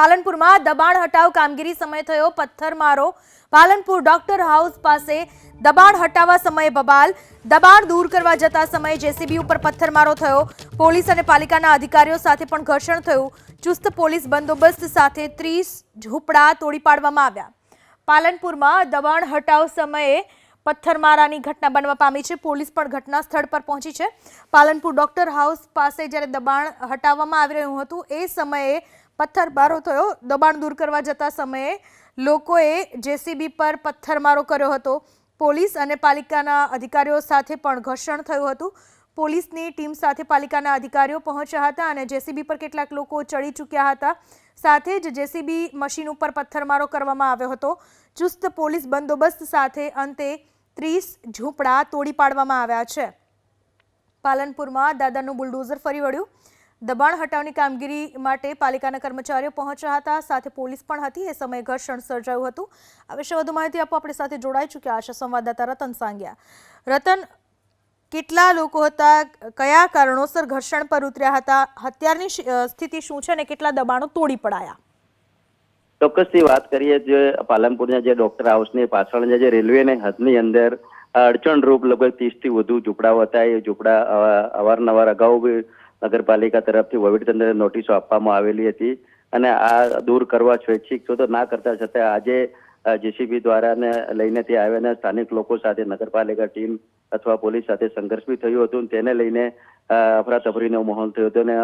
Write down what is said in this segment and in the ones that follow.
પાલનપુરમાં દબાણ હટાવ કામગીરી સમયે થયો પથ્થરમારો. પાલનપુર ડોક્ટર હાઉસ પાસે દબાણ હટાવવા સમયે બબાલ. દબાણ દૂર કરવા જતા સમયે જેસીબી ઉપર પથ્થરમારો થયો. પોલીસ અને પાલિકાના અધિકારીઓ સાથે પણ ઘર્ષણ થયું. ચુસ્ત પોલીસ બંદોબસ્ત સાથે ત્રીસ ઝૂંપડા તોડી પાડવામાં આવ્યા. પાલનપુરમાં દબાણ હટાવ સમયે પથ્થરમારાની ઘટના બનવા પામી છે. પોલીસ પણ ઘટના સ્થળ પર પહોંચી છે. પાલનપુર ડોક્ટર હાઉસ પાસે જ્યારે દબાણ હટાવવામાં આવી રહ્યું હતું, એ સમયે પથ્થરમારો થયો. દબાણ દૂર કરવા જતા સમયે લોકોએ જેસીબી પર પથ્થરમારો કર્યો હતો. પોલીસ અને પાલિકાના અધિકારીઓ સાથે પણ ઘર્ષણ થયું હતું. પોલીસની ટીમ સાથે પાલિકાના અધિકારીઓ પહોંચ્યા હતા અને જેસીબી પર કેટલાક લોકો ચડી ચૂક્યા હતા. સાથે જ જેસીબી મશીન ઉપર પથ્થરમારો કરવામાં આવ્યો હતો. ચુસ્ત પોલીસ બંદોબસ્ત સાથે અંતે ત્રીસ ઝૂંપડા તોડી પાડવામાં આવ્યા છે. પાલનપુરમાં દાદાનું બુલડોઝર ફરી વળ્યું. દબાણ હટાવની કામગીરી માટે પાલિકાના કર્મચારીઓ પહોંચ્યા હતા. સાથે પોલીસ પણ હતી. એ સમયે ઘર્ષણ સર્જાયું હતું. આ વિશે વધુ માહિતી આપો. આપણી સાથે જોડાઈ ચૂક્યા છે સંવાદદાતા રતન સાંગ્યા. રતન, કેટલા લોકો હતા? કયા કારણોસર ઘર્ષણ પર ઉતર્યા હતા? અત્યારની સ્થિતિ શું છે અને કેટલા દબાણો તોડી પડાયા? ચોક્કસથી વાત કરીએ જે પાલનપુરના જે ડોક્ટર હાઉસની પાછળના જે રેલવેને હદની અંદર અડચણરૂપ લગભગ ત્રીસથી વધુ ઝૂંપડાઓ હતા. એ ઝૂંપડા અવારનવાર અગાઉ નગરપાલિકા તરફથી વહીવટીતંત્રને નોટિસો આપવામાં આવેલી હતી અને આ દૂર કરવા સ્વૈચ્છિક છો. તો ના કરતા છતાં આજે જેસીબી દ્વારા લઈને ત્યાં આવ્યા સ્થાનિક લોકો સાથે નગરપાલિકા ટીમ અથવા પોલીસ સાથે સંઘર્ષ બી થયું હતું. તેને લઈને અફરાતફરીનો માહોલ થયો હતો અને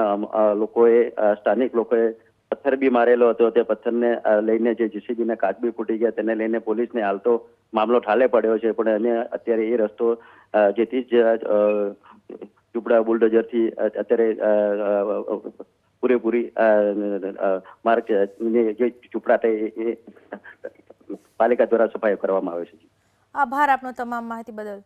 લોકોએ સ્થાનિક લોકોએ પથ્થર બી મારેલો હતો. તે પથ્થરને લઈને જે જેસીબી ના કાચ બી ફૂટી ગયા. તેને લઈને પોલીસને હાલ તો મામલો ઠાલે પડ્યો છે. પણ એને અત્યારે એ રસ્તો જેથી જ અ, ઝૂંપડા બુલડોઝરથી અત્યારે પૂરેપૂરી માર્ગ જે ચૂપડા એ પાલિકા દ્વારા સફાઈ કરવામાં આવે છે. આભાર આપનો તમામ માહિતી બદલ.